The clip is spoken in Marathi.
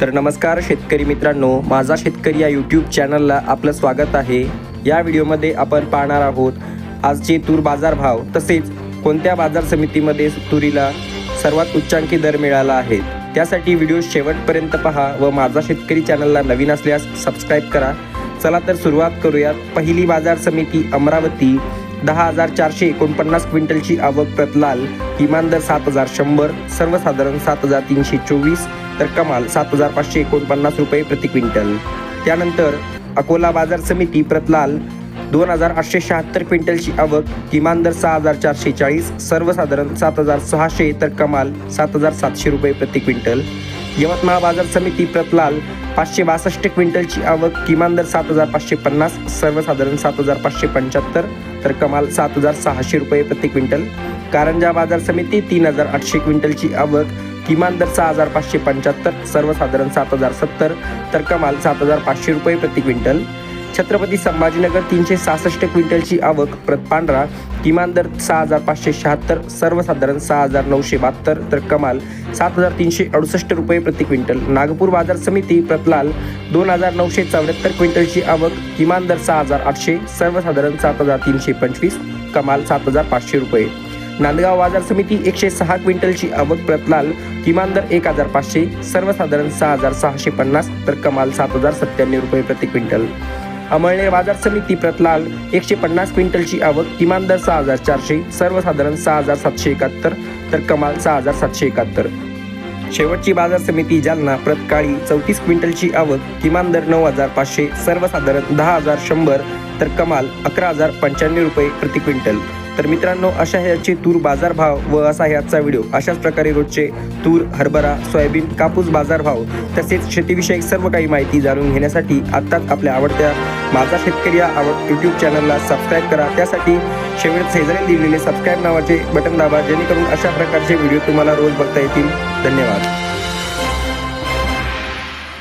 तर नमस्कार शेतकरी मित्रांनो माझा शेतकरी या यूट्यूब चॅनलला आपलं स्वागत आहे. या व्हिडिओमध्ये आपण पाहणार आहोत आजचे तूर बाजारभाव तसेच कोणत्या बाजार समितीमध्ये तुरीला सर्वात उच्चांकी दर मिळाला आहे. त्यासाठी व्हिडिओ शेवटपर्यंत पहा व माझा शेतकरी चॅनलला नवीन असल्यास सबस्क्राईब करा. चला तर सुरुवात करूयात. पहिली बाजार समिती अमरावती दहा हजार चारशे एकोणपन्नास क्विंटलची आवक प्रतलाल. किमान दर सात हजार शंभर सर्वसाधारण सात हजार तीनशे चोवीस. तर कमाल सात हजार पाचशे एकोणपन्नास रुपये प्रति क्विंटल. त्यानंतर अकोला बाजार समिती प्रतलाल दोन हजार आठशे शहात्तर क्विंटलची आवक किमान दर सहा हजार चारशे चाळीस सर्वसाधारण सात हजार सहाशे तर कमाल सात हजार सातशे रुपये प्रति क्विंटल. यवतमाळ बाजार समिती प्रतलाल पाचशे बासष्ट क्विंटलची आवक किमान दर सात हजार पाचशे पन्नास सर्वसाधारण सात हजार पाचशे पंच्याहत्तर तर कमाल सात हजार सहाशे रुपये प्रति क्विंटल. कारंजा बाजार समिती तीन हजार आठशे क्विंटलची आवक किमान दर सहा हजार पाचशे पंच्याहत्तर सर्वसाधारण सात हजार सत्तर तर कमाल सात हजार पाचशे रुपये प्रति क्विंटल. छत्रपती संभाजीनगर तीनशे सहासष्ट क्विंटलची आवक प्रत पांढरा किमान दर सहा हजार पाचशे शहात्तर सर्वसाधारण सहा हजार नऊशे बहात्तर तर कमाल सात हजार तीनशे अडुसष्ट रुपये प्रति क्विंटल. नागपूर बाजार समिती प्रतलाल दोन हजार नऊशे चौऱ्याहत्तर क्विंटलची आवक किमान दर सहा हजार आठशे सर्वसाधारण सात हजार तीनशे पंचवीस कमाल सात हजार पाचशे रुपये. नांदगाव बाजार समिती एकशे सहा क्विंटलची आवक प्रतलाल किमान दर एक हजार पाचशे सर्वसाधारण सहा हजार सहाशे पन्नास तर कमाल सात हजार सत्त्याण्णव रुपये प्रति क्विंटल. अमळनेर बाजार समिती प्रतलाल एकशे पन्नास क्विंटलची आवक किमान दर सहा हजार चारशे सर्वसाधारण सहा हजार सातशे एकाहत्तर तर कमाल सहा हजार सातशे एकाहत्तर. शेवटची बाजार समिती जालना प्रतकाळी चौतीस क्विंटलची आवक किमान दर नऊ हजार पाचशे सर्वसाधारण दहा हजार शंभर तर कमाल अकरा हजार पंच्याण्णव रुपये प्रति क्विंटल. तर मित्रांनो अशा ह्याचे तूर बाजारभाव व असा आहे आजचा व्हिडिओ. अशाच प्रकारे रोजचे तूर हरभरा सोयाबीन कापूस बाजारभाव तसेच शेतीविषयक सर्व काही माहिती जाणून घेण्यासाठी आत्ताच आपल्या आवडत्या माझा शेतकरी या आवड यूट्यूब चॅनलला सबस्क्राईब करा. त्यासाठी शेवट शेजारी दिलेले सबस्क्राईब नावाचे बटन दाबा जेणेकरून अशा प्रकारचे व्हिडिओ तुम्हाला रोज बघता येतील. धन्यवाद.